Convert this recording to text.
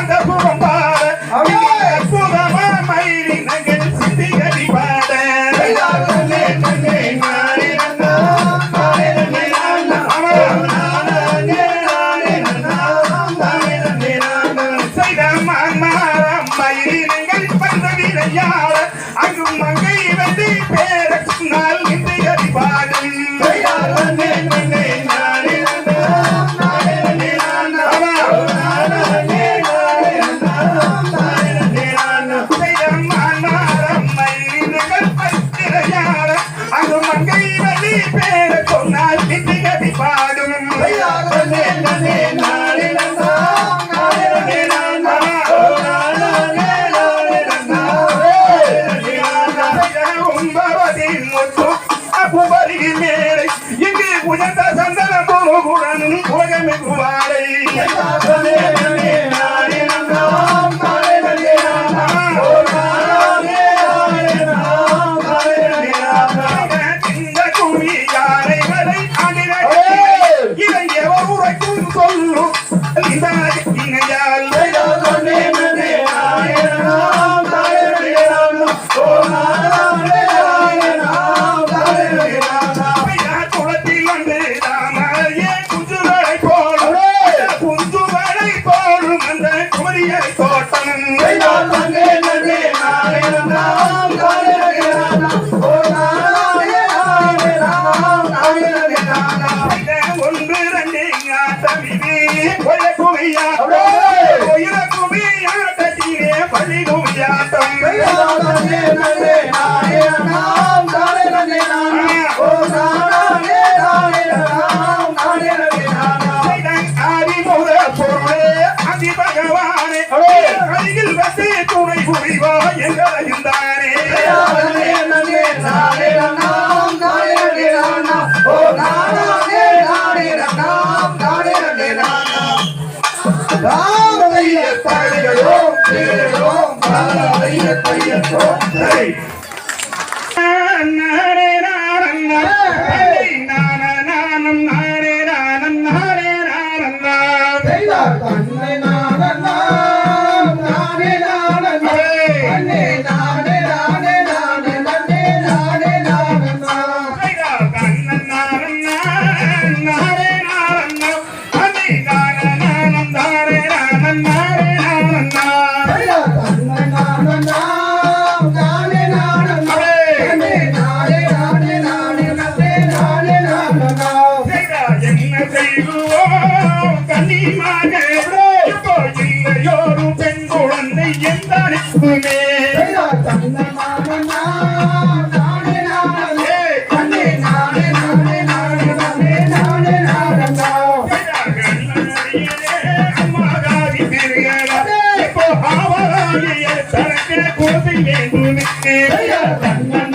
Wonderful. ஒன்று ரெண்டு குமையா அருகில் வந்து துணை புரிவா எங்களையும் தானே. ராமைய பையோ பையோ ராமைய பையோ bien எந்தானே தன்ன மாமனா நானே நானே தன்னை நானே நானே நானே நானே நானே நானே அம்மாகாதி திருகளே இப்போ ஆவாதியே தரக்கே கோதி ஏங்குனே தன்ன